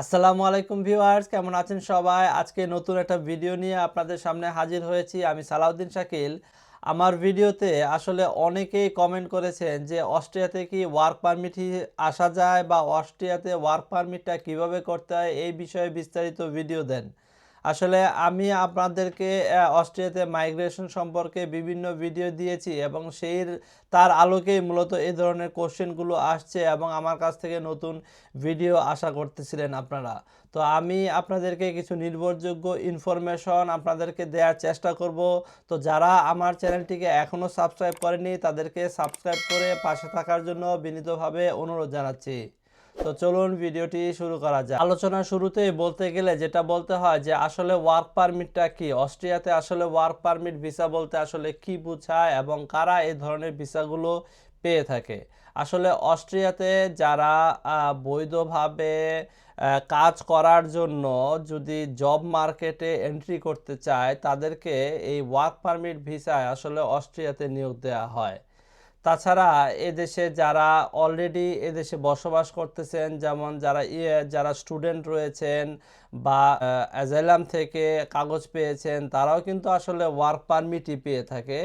আসসালামু আলাইকুম ভিউয়ার্স, কেমন আছেন সবাই? আজকে নতুন একটা ভিডিও নিয়ে আপনাদের সামনে হাজির হয়েছি। আমি সালাউদ্দিন শাকিল। আমার ভিডিওতে আসলে অনেকেই কমেন্ট করেছেন যে, অস্ট্রিয়াতে কি ওয়ার্ক পারমিট আসা যায় বা অস্ট্রিয়াতে ওয়ার্ক পারমিটটা কীভাবে করতে হয়? এই বিষয়ে বিস্তারিত ভিডিও দেন। আসলে আমি আপনাদেরকে অস্ট্রিয়াতে মাইগ্রেশন সম্পর্কে বিভিন্ন ভিডিও দিয়েছি এবং সেই তার আলোকেই মূলত এই ধরনের কোশ্চেনগুলো আসছে এবং আমার কাছ থেকে নতুন ভিডিও আশা করতেছিলেন আপনারা। তো আমি আপনাদেরকে কিছু নির্ভরযোগ্য ইনফরমেশন আপনাদেরকে দেওয়ার চেষ্টা করব। তো যারা আমার চ্যানেলটিকে এখনও সাবস্ক্রাইব করেনি তাদেরকে সাবস্ক্রাইব করে পাশে থাকার জন্য বিনীতভাবে অনুরোধ জানাচ্ছি। তো চলুন ভিডিওটি শুরু করা যায় আলোচনা শুরুতেই বলতে গেলে যেটা বলতে হয় যে আসলে ওয়ার্ক পারমিটটা কি? অস্ট্রিয়াতে আসলে ওয়ার্ক পারমিট ভিসা বলতে আসলে কি বোঝায় এবং কারা এই ধরনের ভিসাগুলো পেয়ে থাকে? আসলে অস্ট্রিয়াতে যারা বৈধভাবে কাজ করার জন্য যদি জব মার্কেটে এন্ট্রি করতে চায়, তাদেরকে এই ওয়ার্ক পারমিট ভিসায় আসলে অস্ট্রিয়াতে নিয়োগ দেওয়া হয়। তাছাড়া এদেশে যারা অলরেডি এদেশে বসবাস করতেছেন, যেমন যারা ইয়ে যারা স্টুডেন্ট রয়েছেন বা অ্যাজাইলাম থেকে কাগজ পেয়েছেন, তারাও কিন্তু আসলে ওয়ার্ক পারমিটই পেয়ে থাকে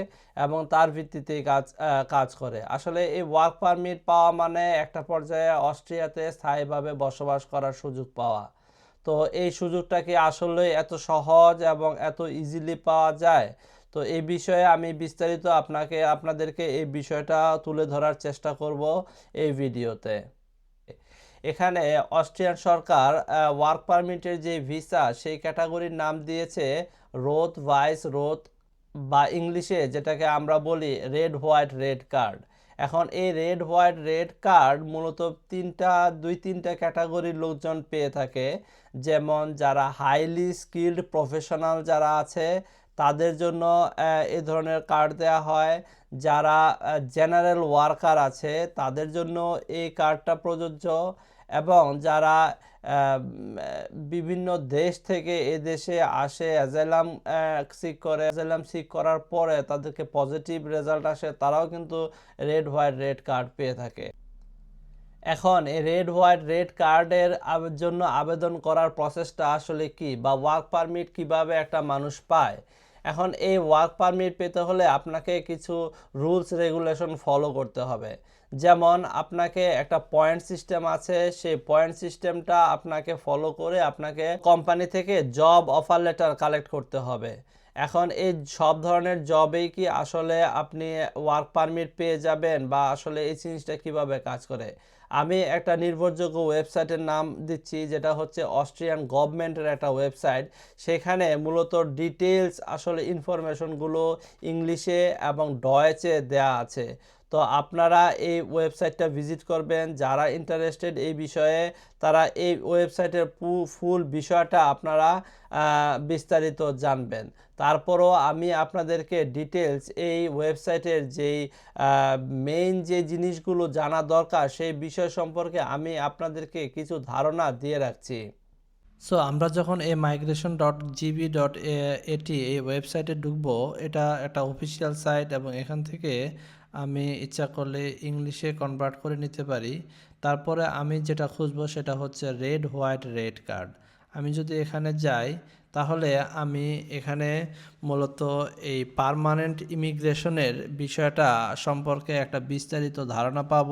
এবং তার ভিত্তিতেই কাজ কাজ করে। আসলে এই ওয়ার্ক পারমিট পাওয়া মানে একটা পর্যায়ে অস্ট্রিয়াতে স্থায়ীভাবে বসবাস করার সুযোগ পাওয়া। তো এই সুযোগটা কি আসলে এত সহজ এবং এত ইজিলি পাওয়া যায়? তো এই বিষয়ে আমি বিস্তারিত আপনাকে, আপনাদেরকে এই বিষয়টা তুলে ধরার চেষ্টা করব এই ভিডিওতে। এখানে অস্ট্রিয়ান সরকার ওয়ার্ক পারমিটের যে ভিসা সেই ক্যাটাগরির নাম দিয়েছে রোদ ভাইস রোদ বা ইংলিশে যেটাকে আমরা বলি রেড হোয়াইট রেড কার্ড এখন এই রেড হোয়াইট রেড কার্ড মূলত তিনটা, দুই তিনটা ক্যাটাগরির লোকজন পেয়ে থাকে। যেমন যারা হাইলি স্কিল্ড প্রফেশনাল যারা আছে তাদের জন্য এ ধরনের কার্ড দেওয়া হয়। যারা জেনারেল ওয়ার্কার আছে, তাদের জন্য এই কার্ডটা প্রযোজ্য। এবং যারা বিভিন্ন দেশ থেকে এ দেশে আসে অ্যাজাইলাম সিক করে অ্যাজাইলাম সিক করার পরে তাদেরকে পজিটিভ রেজাল্ট আসে, তারাও কিন্তু রেড হোয়াইট রেড কার্ড পেয়ে থাকে। এখন এই রেড হোয়াইট রেড কার্ডের জন্য আবেদন করার প্রসেসটা আসলে কি? বা ওয়ার্ক পারমিট কীভাবে একটা মানুষ পায়? এখন এই ওয়ার্ক পারমিট পেতে হলে আপনাকে কিছু রুলস রেগুলেশন ফলো করতে হবে। যেমন আপনাকে একটা পয়েন্ট সিস্টেম আছে, সেই পয়েন্ট সিস্টেমটা আপনাকে ফলো করে আপনাকে কোম্পানি থেকে জব অফার লেটার কালেক্ট করতে হবে। এখন এই সব ধরনের জবেই কি আসলে আপনি ওয়ার্ক পারমিট পেয়ে যাবেন বা আসলে এই জিনিসটা কীভাবে কাজ করে? আমি একটা নির্ভরযোগ্য ওয়েবসাইটের নাম দিচ্ছি, যেটা হচ্ছে অস্ট্রিয়ান গভর্নমেন্টের একটা ওয়েবসাইট। সেখানে মূলত ডিটেলস আসলে ইনফরমেশনগুলো ইংলিশে এবং ডয়েচে দেয়া আছে। তো আপনারা এই ওয়েবসাইটটা ভিজিট করবেন। যারা ইন্টারেস্টেড এই বিষয়ে, তারা এই ওয়েবসাইটের ফুল বিষয়টা আপনারা বিস্তারিত জানবেন। তারপরও আমি আপনাদেরকে ডিটেলস এই ওয়েবসাইটের যেই মেইন যে জিনিসগুলো জানা দরকার, সেই বিষয় সম্পর্কে আমি আপনাদেরকে কিছু ধারণা দিয়ে রাখছি। সো আমরা যখন এই মাইগ্রেশন ডট জিবি ডট এটি এই ওয়েবসাইটে ঢুকবো, এটা একটা অফিসিয়াল সাইট এবং এখান থেকে আমি ইচ্ছা করলে ইংলিশে কনভার্ট করে নিতে পারি। তারপরে আমি যেটা খুঁজবো সেটা হচ্ছে রেড হোয়াইট রেড কার্ড আমি যদি এখানে যাই তাহলে আমি এখানে মূলত এই পার্মানেন্ট ইমিগ্রেশনের বিষয়টা সম্পর্কে একটা বিস্তারিত ধারণা পাব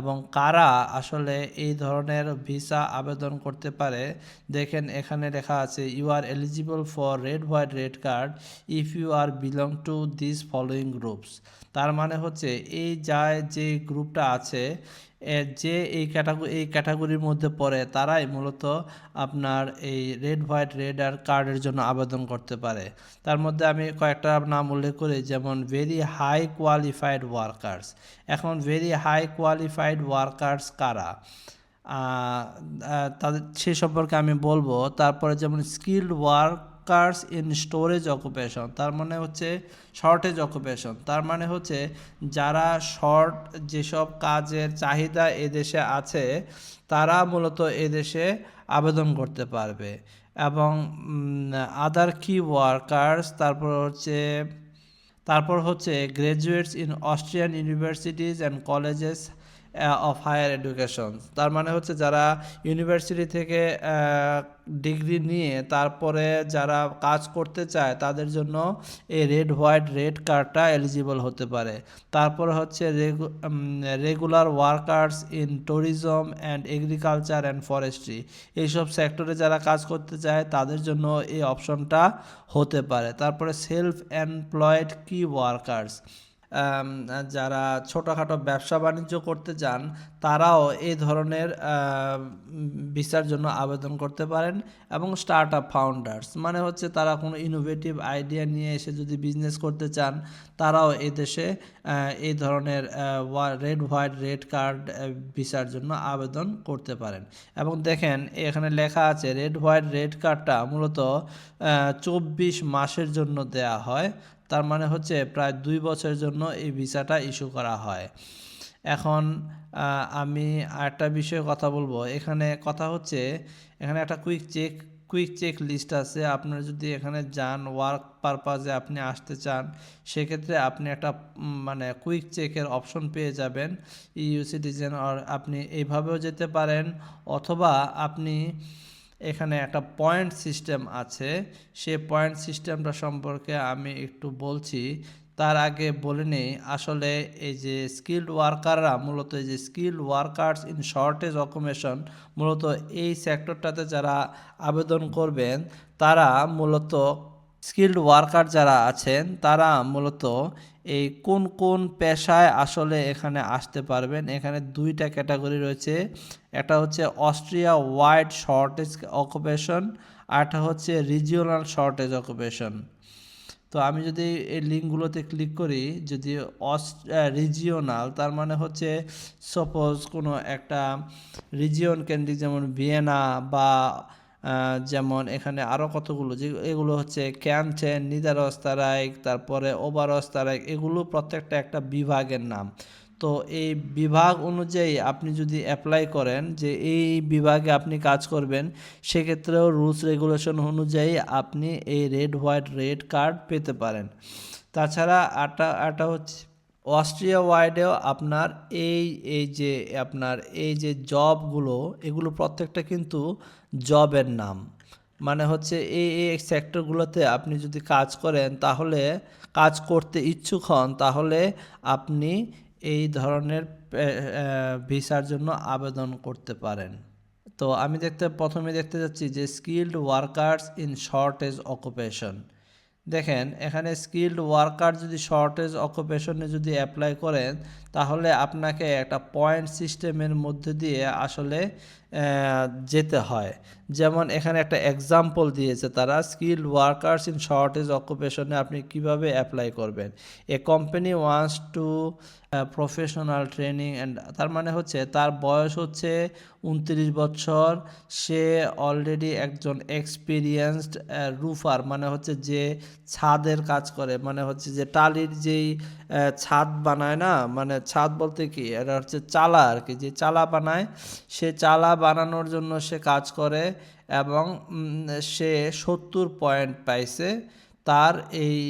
এবং কারা আসলে এই ধরনের ভিসা আবেদন করতে পারে। দেখেন এখানে লেখা আছে you are eligible for red white red card if you are belong to this following groups তার মানে হচ্ছে এই যা যে গ্রুপটা আছে যে এই ক্যাটাগরি এই ক্যাটাগরির মধ্যে পড়ে, তারাই মূলত আপনার এই রেড হোয়াইট রেড আর কার্ডের জন্য আবেদন করতে পারে। তার মধ্যে আমি কয়েকটা নাম উল্লেখ করি, যেমন ভেরি হাই কোয়ালিফাইড ওয়ার্কার্স এখন ভেরি হাই কোয়ালিফাইড ওয়ার্কার্স কারা? তাদের, সে সম্পর্কে আমি বলব। তারপরে যেমন skilled workers in storage occupation তার মানে হচ্ছে শর্টেজ অকুপেশন তার মানে হচ্ছে যারা শর্ট যেসব কাজের চাহিদা এদেশে আছে, তারা মূলত এদেশে আবেদন করতে পারবে। এবং আদার কি ওয়ার্কার্স তারপর হচ্ছে তারপর হচ্ছে graduates in Austrian universities and colleges of higher education তার মানে হচ্ছে যারা ইউনিভার্সিটি থেকে ডিগ্রি নিয়ে তারপরে যারা কাজ করতে চায়, তাদের জন্য এই রেড হোয়াইট রেড কার্ডটা এলিজিবল হতে পারে। তারপরে হচ্ছে regular workers in tourism and agriculture and forestry এইসব সেক্টরে যারা কাজ করতে চায়, তাদের জন্য এই অপশনটা হতে পারে। তারপরে সেলফ এমপ্লয়েড কি ওয়ার্কার্স যারা ছোটোখাটো ব্যবসা বাণিজ্য করতে চান তারাও এই ধরনের ভিসার জন্য আবেদন করতে পারেন এবং স্টার্ট আপ ফাউন্ডার্স মানে হচ্ছে তারা কোনো ইনোভেটিভ আইডিয়া নিয়ে এসে যদি বিজনেস করতে চান, তারাও এই দেশে এই ধরনের রেড হোয়াইট রেড কার্ড ভিসার জন্য আবেদন করতে পারেন। এবং দেখেন, এখানে লেখা আছে রেড হোয়াইট রেড কার্ডটা মূলত চব্বিশ মাসের জন্য দেয়া হয়। তার মানে হচ্ছে প্রায় দুই বছরের জন্য এই ভিসাটা ইস্যু করা হয়। এখন আমি আরেকটা বিষয়ে কথা বলব। এখানে কথা হচ্ছে, এখানে একটা quick check quick check list আছে। আপনারা যদি এখানে যান ওয়ার্ক পারপাজে আপনি আসতে চান, সেক্ষেত্রে আপনি একটা মানে কুইক চেকের অপশন পেয়ে যাবেন। ইউ সিটিজেন আর আপনি এইভাবেও যেতে পারেন, অথবা আপনি এখানে একটা পয়েন্ট সিস্টেম আছে। সে পয়েন্ট সিস্টেমটা সম্পর্কে আমি একটু বলছি। তার আগে বলে নিই, আসলে এই যে স্কিল্ড ওয়ার্কাররা মূলত এই যে skilled workers in shortage occupation মূলত এই সেক্টরটাতে যারা আবেদন করবেন, তারা মূলত স্কিল্ড ওয়ার্কার যারা আছেন, তারা মূলত এই কোন কোন পেশায় আসলে এখানে আসতে পারবেন? এখানে দুইটা ক্যাটাগরি রয়েছে। একটা হচ্ছে অস্ট্রিয়া ওয়াইড শর্টেজ অকুপেশন, আর আরটা হচ্ছে রিজিওনাল শর্টেজ অকুপেশন। তো আমি যদি এই লিঙ্কগুলোতে ক্লিক করি, যদি রিজিওনাল, তার মানে হচ্ছে সাপোজ কোনো একটা রিজিয়ন কেন্দ্রিক যেমন ভিয়েনা বা যেমন এখানে আরও কতগুলো? যে এগুলো হচ্ছে ক্যান্টেন নিদারস্তারাইক তারপরে ওভারস্তারাইক এগুলো প্রত্যেকটা একটা বিভাগের নাম। তো এই বিভাগ অনুযায়ী আপনি যদি অ্যাপ্লাই করেন যে এই বিভাগে আপনি কাজ করবেন, সেক্ষেত্রেও রুলস রেগুলেশন অনুযায়ী আপনি এই রেড হোয়াইট রেড কার্ড পেতে পারেন। তাছাড়া আটা আটা হচ্ছে অস্ট্রিয়া ওয়াইডেও আপনার এই এই যে আপনার এই যে জবগুলো, এগুলো প্রত্যেকটা কিন্তু জবের নাম। মানে হচ্ছে এই এই সেক্টরগুলোতে আপনি যদি কাজ করেন, তাহলে কাজ করতে ইচ্ছুক হন, তাহলে আপনি এই ধরনের ভিসার জন্য আবেদন করতে পারেন। তো আমি দেখতে, প্রথমে দেখতে যাচ্ছি যে skilled workers in shortage occupation দেখেন এখানে স্কিল্ড ওয়ার্কার যদি শর্টেজ অকুপেশনে যদি অ্যাপ্লাই করেন তাহলে আপনাকে একটা পয়েন্ট সিস্টেমের মধ্যে দিয়ে আসলে যেতে হয়। যেমন এখানে একটা এক্সাম্পল দিয়েছে তারা স্কিল ওয়ার্কার্স ইন শর্টেজ অকুপেশনে আপনি কীভাবে অ্যাপ্লাই করবেন? A company wants to professional training and তার মানে হচ্ছে তার বয়স হচ্ছে উনত্রিশ বছর, সে অলরেডি একজন এক্সপিরিয়েন্সড রুফার মানে হচ্ছে যে ছাদের কাজ করে মানে হচ্ছে যে টালির যেই ছাদ বানায় না? মানে ছাদ বলতে কি? এটা হচ্ছে চালা আর কি যে চালা বানায়, সে চালা বানানোর জন্য সে কাজ করে এবং সে সত্তর পয়েন্ট পাইছে তার এই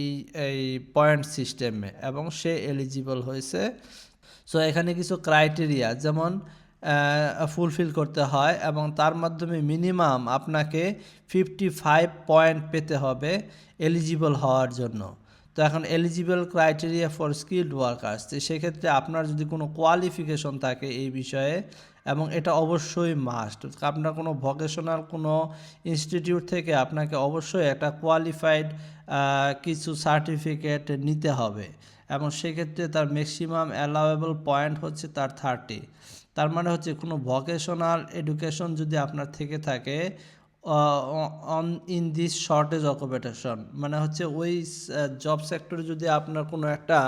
এই পয়েন্ট সিস্টেমে এবং সে এলিজিবল হয়েছে। সো এখানে কিছু ক্রাইটেরিয়া যেমন ফুলফিল করতে হয় এবং তার মাধ্যমে মিনিমাম আপনাকে ফিফটি ফাইভ পয়েন্ট পেতে হবে এলিজিবল হওয়ার জন্য। তো এখন eligible criteria for skilled workers তো সেক্ষেত্রে আপনার যদি কোনো কোয়ালিফিকেশন থাকে এই বিষয়ে, এবং এটা অবশ্যই মাস্ট আপনার কোনো ভকেশনাল কোনো ইনস্টিটিউট থেকে আপনাকে অবশ্যই একটা কোয়ালিফাইড কিছু সার্টিফিকেট নিতে হবে, এবং সেক্ষেত্রে তার ম্যাক্সিমাম অ্যালাউয়েবল পয়েন্ট হচ্ছে তার থার্টি তার মানে হচ্ছে কোনো ভকেশনাল এডুকেশন যদি আপনার থেকে থাকে on in this shortage occupation মানে হচ্ছে ওই জব সেক্টরে যদি আপনার কোনো একটা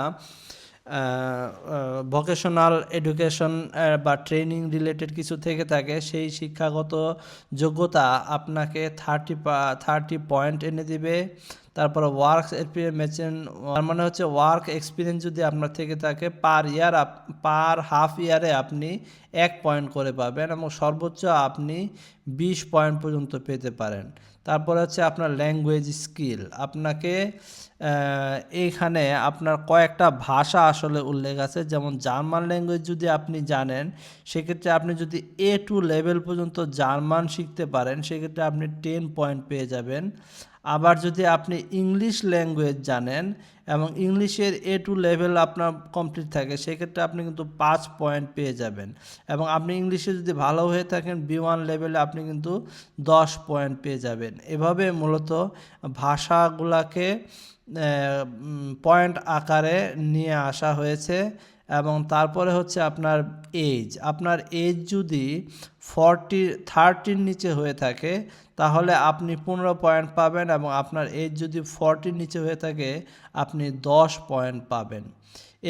ভোকেশনাল এডুকেশন বা ট্রেনিং রিলেটেড কিছু থেকে থাকে, সেই শিক্ষাগত যোগ্যতা আপনাকে থার্টি থার্টি পয়েন্ট এনে দিবে। তারপর ওয়ার্ক মেচেন তার মানে হচ্ছে ওয়ার্ক এক্সপিরিয়েন্স যদি আপনার থেকে থাকে পার ইয়ার পার হাফ ইয়ারে আপনি এক পয়েন্ট করে পাবেন এবং সর্বোচ্চ আপনি বিশ পয়েন্ট পর্যন্ত পেতে পারেন। তারপরে হচ্ছে আপনার ল্যাঙ্গুয়েজ স্কিল আপনাকে এইখানে আপনার কয়েকটা ভাষা আসলে উল্লেখ আছে। যেমন জার্মান ল্যাঙ্গুয়েজ যদি আপনি জানেন, সেক্ষেত্রে আপনি যদি এ টু লেভেল পর্যন্ত জার্মান শিখতে পারেন, সেক্ষেত্রে আপনি টেন পয়েন্ট পেয়ে যাবেন। আবার যদি আপনি ইংলিশ ল্যাঙ্গুয়েজ জানেন এবং ইংলিশের এ টু লেভেল আপনার কমপ্লিট থাকে, সেক্ষেত্রে আপনি কিন্তু পাঁচ পয়েন্ট পেয়ে যাবেন। এবং আপনি ইংলিশে যদি ভালো হয়ে থাকেন বি ওয়ান লেভেলে আপনি কিন্তু দশ পয়েন্ট পেয়ে যাবেন। এভাবে মূলত ভাষাগুলাকে পয়েন্ট আকারে নিয়ে আসা হয়েছে। এবং তারপরে হচ্ছে আপনার এজ আপনার এজ যদি ফর্টি থার্টির নিচে হয়ে থাকে, তাহলে আপনি পনেরো পয়েন্ট পাবেন এবং আপনার এজ যদি ফর্টির নিচে হয়ে থাকে, আপনি দশ পয়েন্ট পাবেন।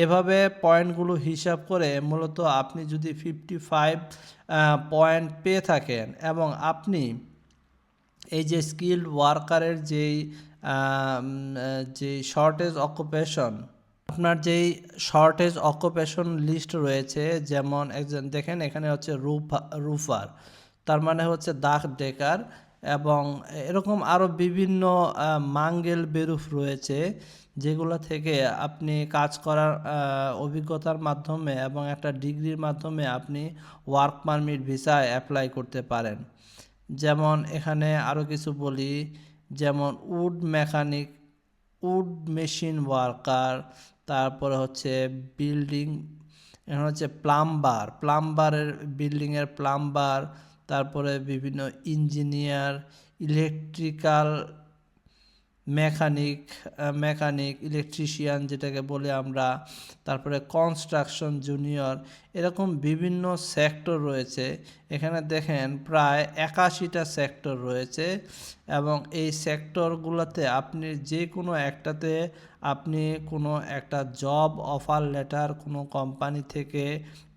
এভাবে পয়েন্টগুলো হিসাব করে মূলত আপনি যদি ফিফটি ফাইভ পয়েন্ট পেয়ে থাকেন এবং আপনি এই যে স্কিল্ড ওয়ার্কারের যেই যে শর্টেজ অকুপেশন আপনার যেই শর্টেজ অকুপেশন লিস্ট রয়েছে, যেমন একজন, দেখেন এখানে হচ্ছে রুফা রুফার তার মানে হচ্ছে দাগ ডেকার এবং এরকম আরও বিভিন্ন মাঙ্গেল বেরুফ রয়েছে, যেগুলো থেকে আপনি কাজ করার অভিজ্ঞতার মাধ্যমে এবং একটা ডিগ্রির মাধ্যমে আপনি ওয়ার্ক পারমিট ভিসায় অ্যাপ্লাই করতে পারেন। যেমন এখানে আরও কিছু বলি, যেমন wood mechanic wood machine worker, তারপরে হচ্ছে বিল্ডিং, এখন হচ্ছে প্লাম্বার, প্লাম্বারের বিল্ডিংয়ের প্লাম্বার, তারপরে বিভিন্ন engineer, electrical mechanic mechanic electrician যেটাকে বলে আমরা, তারপরে কনস্ট্রাকশন জুনিয়র এরকম বিভিন্ন সেক্টর রয়েছে। এখানে দেখেন প্রায় একাশিটা সেক্টর রয়েছে এবং এই সেক্টরগুলোতে আপনি যে কোনো একটাতে আপনি কোনো একটা জব অফার লেটার কোনো কোম্পানি থেকে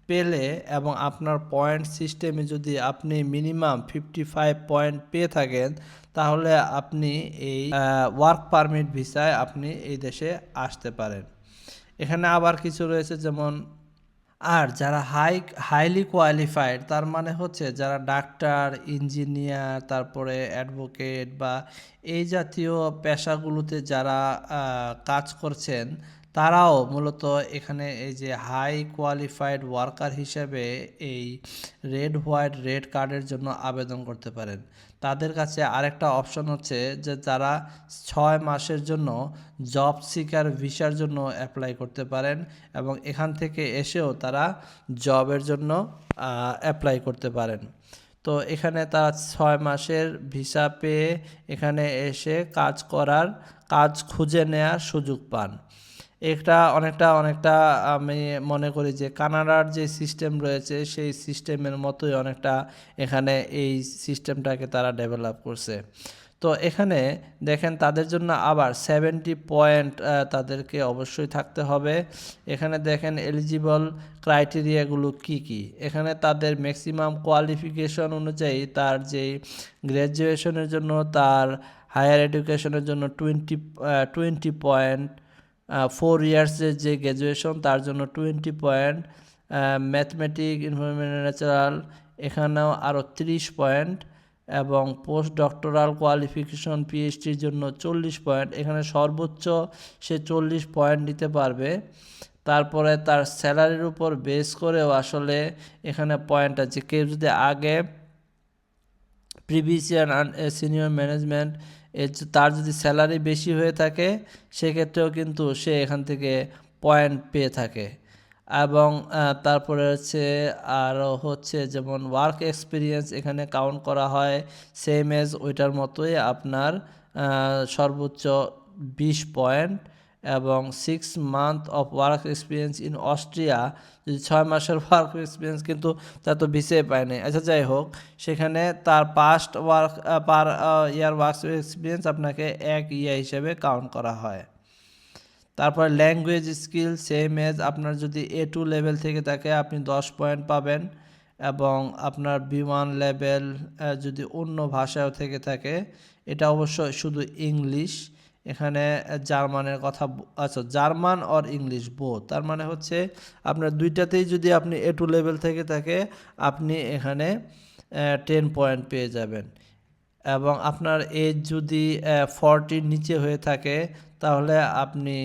পেলে এবং আপনার পয়েন্ট সিস্টেমে যদি আপনি মিনিমাম ফিফটি ফাইভ পয়েন্ট পেয়ে থাকেন তাহলে আপনি এই ওয়ার্ক পারমিট ভিসায় আপনি এই দেশে আসতে পারেন। এখানে আবার কিছু রয়েছে যেমন, আর যারা হাই হাইলি কোয়ালিফাইড তার মানে হচ্ছে যারা ডাক্তার ইঞ্জিনিয়ার তারপরে অ্যাডভোকেট বা এই জাতীয় পেশাগুলোতে যারা কাজ করছেন তারাও মূলত এখানে এই যে হাই কোয়ালিফাইড ওয়ার্কার হিসেবে এই রেড হোয়াইট রেড কার্ডের জন্য আবেদন করতে পারেন। তাদের কাছে আরেকটা অপশন হচ্ছে যে তারা ছয় মাসের জন্য জব সিকার ভিসার জন্য অ্যাপ্লাই করতে পারেন এবং এখান থেকে এসেও তারা জবের জন্য অ্যাপ্লাই করতে পারেন। তো এখানে তারা ছয় মাসের ভিসা পেয়ে এখানে এসে কাজ করার, কাজ খুঁজে নেয়ার সুযোগ পান। এটা অনেকটা অনেকটা, আমি মনে করি যে কানাডার যে সিস্টেম রয়েছে, সেই সিস্টেমের মতোই অনেকটা এখানে এই সিস্টেমটাকে তারা ডেভেলপ করছে। তো এখানে দেখেন তাদের জন্য আবার সেভেন্টি পয়েন্ট তাদেরকে অবশ্যই থাকতে হবে। এখানে দেখেন এলিজিবল ক্রাইটেরিয়াগুলো কি কি? এখানে তাদের ম্যাক্সিমাম কোয়ালিফিকেশন অনুযায়ী তার যে গ্র্যাজুয়েশনের জন্য, তার হায়ার এডুকেশনের জন্য টোয়েন্টি টোয়েন্টি পয়েন্ট ফোর ইয়ার্সের যে গ্র্যাজুয়েশন তার জন্য twenty point mathematic environment natural এখানেও আরও তিরিশ পয়েন্ট এবং পোস্ট ডক্টরাল কোয়ালিফিকেশন পিএইচডির জন্য চল্লিশ পয়েন্ট এখানে সর্বোচ্চ সে চল্লিশ পয়েন্ট নিতে পারবে। তারপরে তার স্যালারির উপর বেস করেও আসলে এখানে পয়েন্ট আছে। কেউ যদি আগে প্রিভিয়াস ইয়ার সিনিয়র ম্যানেজমেন্ট এর তার যদি স্যালারি বেশি হয়ে থাকে, সেক্ষেত্রেও কিন্তু সে এখান থেকে পয়েন্ট পেয়ে থাকে। এবং তারপরে হচ্ছে আরও হচ্ছে যেমন ওয়ার্ক এক্সপিরিয়েন্স এখানে কাউন্ট করা হয় সেম এজ ওইটার মতোই আপনার সর্বোচ্চ বিশ পয়েন্ট এবং six month of work experience in Austria যদি ছয় মাসের ওয়ার্ক এক্সপিরিয়েন্স কিন্তু তা তো ভিসে পায়নি। আচ্ছা যাই হোক, সেখানে তার past work per year work experience আপনাকে এক ইয়া হিসেবে কাউন্ট করা হয়। তারপর ল্যাঙ্গুয়েজ স্কিল সেম এজ আপনার যদি এ টু লেভেল থেকে থাকে, আপনি দশ পয়েন্ট পাবেন এবং আপনার বি ওয়ান লেভেল যদি অন্য ভাষাও থেকে থাকে, এটা অবশ্য শুধু ইংলিশ এখানে জার্মানের কথা আচ্ছা জার্মান অর ইংলিশ বোথ তার মানে হচ্ছে, আপনার দুইটাতেই যদি আপনি এ টু লেভেল থেকে থাকে, আপনি এখানে টেন পয়েন্ট পেয়ে যাবেন। এবং আপনার এজ যদি ফর্টির নিচে হয়ে থাকে, তাহলে আপনি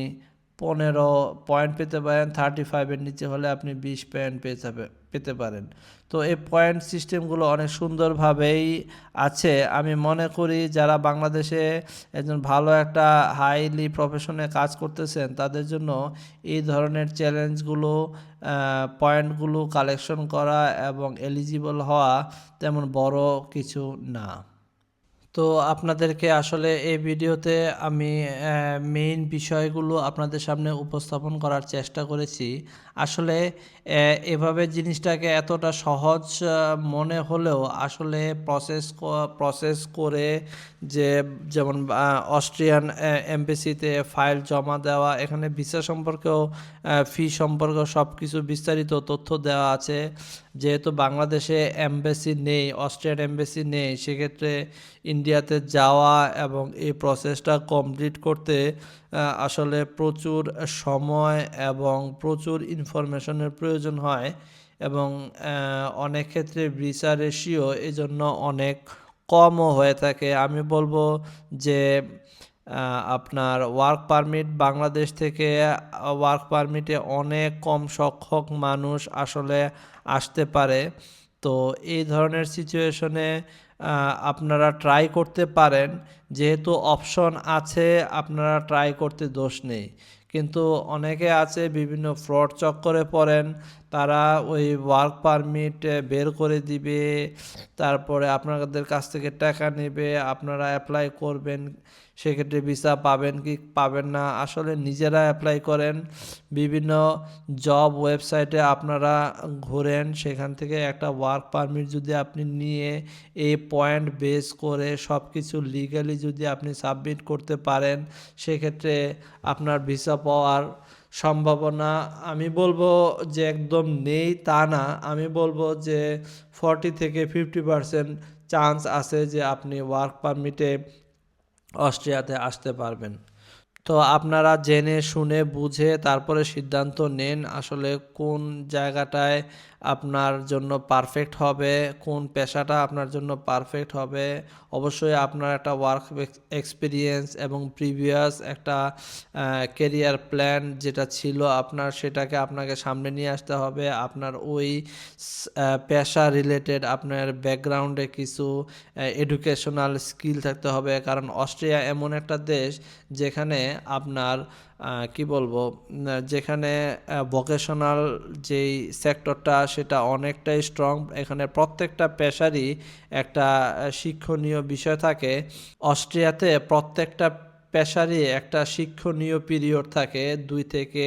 পনেরো পয়েন্ট পেতে পারেন থার্টি ফাইভের নিচে হলে আপনি বিশ পয়েন্ট পেয়ে যাবে, পেতে পারেন। তো এই পয়েন্ট সিস্টেমগুলো অনেক সুন্দরভাবেই আছে। আমি মনে করি যারা বাংলাদেশে একজন ভালো একটা হাইলি প্রফেশনে কাজ করতেছেন, তাদের জন্য এই ধরনের চ্যালেঞ্জগুলো পয়েন্টগুলো কালেকশন করা এবং এলিজিবল হওয়া তেমন বড় কিছু না। তো আপনাদেরকে আসলে এই ভিডিওতে আমি মেইন বিষয়গুলো আপনাদের সামনে উপস্থাপন করার চেষ্টা করেছি। আসলে এভাবে জিনিসটাকে এতটা সহজ মনে হলেও আসলে প্রসেস প্রসেস করে যে যেমন অস্ট্রিয়ান এমবেসিতে ফাইল জমা দেওয়া, এখানে ভিসা সম্পর্কেও ফি সম্পর্কেও সব কিছু বিস্তারিত তথ্য দেওয়া আছে। যেহেতু বাংলাদেশে এমবেসি নেই অস্ট্রিয়ান এমবেসি নেই, সেক্ষেত্রে ইন্ডিয়াতে যাওয়া এবং এই প্রসেসটা কমপ্লিট করতে আসলে প্রচুর সময় এবং প্রচুর ইনফরমেশনের প্রয়োজন হয় এবং অনেক ক্ষেত্রে ভিসা রেশিও এই জন্য অনেক কমও হয়ে থাকে। আমি বলব যে আপনার ওয়ার্ক পারমিট বাংলাদেশ থেকে ওয়ার্ক পারমিটে অনেক কম সংখ্যক মানুষ আসলে আসতে পারে। তো এই ধরনের সিচুয়েশনে আপনারা ট্রাই করতে পারেন। যেহেতু অপশন আছে, আপনারা ট্রাই করতে দোষ নেই। কিন্তু অনেকে আছে, বিভিন্ন ফ্রড চক্করে পড়েন। তারা ওই ওয়ার্ক পারমিট বের করে দিবে, তারপরে আপনাদের কাছ থেকে টাকা নেবে, আপনারা অ্যাপ্লাই করবেন, সেক্ষেত্রে ভিসা পাবেন কি পাবেন না, আসলে নিজেরা অ্যাপ্লাই করেন, বিভিন্ন জব ওয়েবসাইটে আপনারা ঘোরেন, সেখান থেকে একটা ওয়ার্ক পারমিট যদি আপনি নিয়ে এই পয়েন্ট বেস করে সব কিছু লিগালি যদি আপনি সাবমিট করতে পারেন, সেক্ষেত্রে আপনার ভিসা পাওয়ার সম্ভাবনা আমি বলব যে একদম নেই তা না। আমি বলব যে ফর্টি থেকে ফিফটি পারসেন্ট চান্স আছে যে আপনি ওয়ার্ক পারমিটে অস্ট্রিয়াতে আসতে পারবেন। তো আপনারা জেনে শুনে বুঝে তারপরে সিদ্ধান্ত নেন আসলে কোন জায়গাটায় আপনার জন্য পারফেক্ট হবে, কোন পেশাটা আপনার জন্য পারফেক্ট হবে, অবশ্যই আপনার একটা ওয়ার্ক এক্সপিরিয়েন্স এবং প্রিভিয়াস একটা কেরিয়ার প্ল্যান যেটা ছিল আপনার সেটাকে আপনাকে সামনে নিয়ে আসতে হবে। আপনার ওই পেশা রিলেটেড আপনার ব্যাকগ্রাউন্ডে কিছু এডুকেশনাল স্কিল থাকতে হবে। কারণ অস্ট্রিয়া এমন একটা দেশ যেখানে আপনার কি বলব যেখানে ভোকেশনাল যেই সেক্টরটা সেটা অনেকটাই স্ট্রং এখানে প্রত্যেকটা পেশারই একটা শিক্ষণীয় বিষয় থাকে। অস্ট্রিয়াতে প্রত্যেকটা পেশারই একটা শিক্ষণীয় পিরিয়ড থাকে। দুই থেকে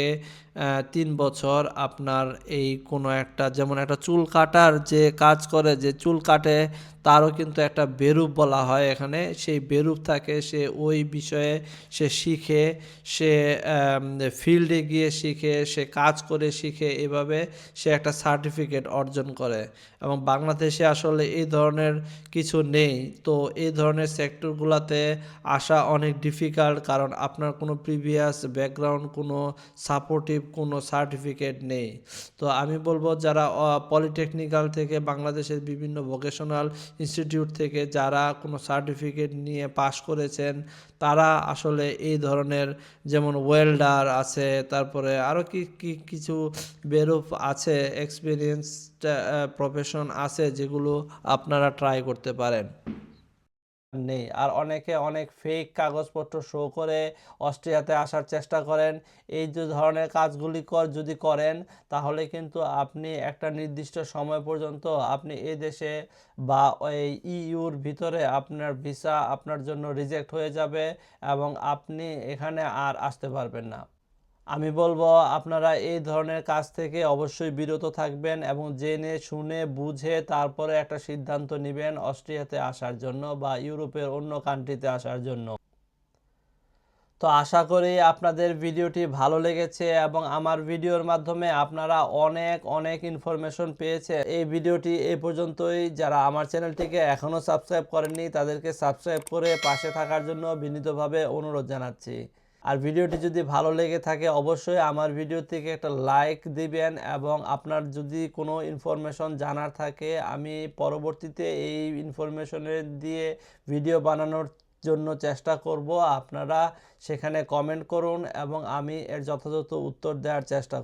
তিন বছর আপনার এই কোনো একটা, যেমন একটা চুল কাটার যে কাজ করে, যে চুল কাটে, তারও কিন্তু একটা বেরুপ বলা হয় এখানে। সেই বেরুপ থাকে, সে ওই বিষয়ে সে শিখে, সে ফিল্ডে গিয়ে শিখে, সে কাজ করে শিখে, এভাবে সে একটা সার্টিফিকেট অর্জন করে। এবং বাংলাদেশে আসলে এই ধরনের কিছু নেই। তো এই ধরনের সেক্টরগুলোতে আসা অনেক ডিফিকাল্ট কারণ আপনার কোনো প্রিভিয়াস ব্যাকগ্রাউন্ড কোনো সাপোর্টিভ কোনো সার্টিফিকেট নেই। তো আমি বলব যারা পলিটেকনিক্যাল থেকে বাংলাদেশের বিভিন্ন ভোকেশনাল ইনস্টিটিউট থেকে যারা কোনো সার্টিফিকেট নিয়ে পাশ করেছেন, তারা আসলে এই ধরনের যেমন ওয়েল্ডার আছে, তারপরে আরও কি কি, কিছু বেরুপ আছে এক্সপিরিয়েন্স প্রফেশন আছে যেগুলো আপনারা ট্রাই করতে পারেন। নেই। আর অনেকে অনেক ফেক কাগজপত্র শো করে অস্ট্রিয়াতে আসার চেষ্টা করেন। এই যে ধরনের কাজগুলি কর যদি করেন, তাহলে কিন্তু আপনি একটা নির্দিষ্ট সময় পর্যন্ত আপনি এই দেশে বা এই ইউর ভিতরে আপনার ভিসা আপনার জন্য রিজেক্ট হয়ে যাবে এবং আপনি এখানে আর আসতে পারবেন না। আমি বলব আপনারা এই ধরনের কাজ থেকে অবশ্যই বিরত থাকবেন এবং জেনে, শুনে, বুঝে তারপরে একটা সিদ্ধান্ত নেবেন অস্ট্রিয়াতে আসার জন্য বা ইউরোপের অন্য কান্ট্রিতে আসার জন্য। তো আশা করি আপনাদের ভিডিওটি ভালো লেগেছে এবং আমার ভিডিওর মাধ্যমে আপনারা অনেক অনেক ইনফরমেশন পেয়েছে। এই ভিডিওটি এই পর্যন্তই। যারা আমার চ্যানেলটিকে এখনও সাবস্ক্রাইব করেননি, তাদেরকে সাবস্ক্রাইব করে পাশে থাকার জন্য বিনীতভাবে অনুরোধ জানাচ্ছি। আর ভিডিওটি যদি ভালো লেগে থাকে, অবশ্যই আমার ভিডিও থেকে একটা লাইক দিবেন এবং আপনার যদি কোনো ইনফরমেশন জানার থাকে, আমি পরবর্তীতে এই ইনফরমেশনের দিয়ে ভিডিও বানানোর জন্য চেষ্টা করব। আপনারা সেখানে কমেন্ট করুন এবং আমি এর যথাযথ উত্তর দেওয়ার চেষ্টা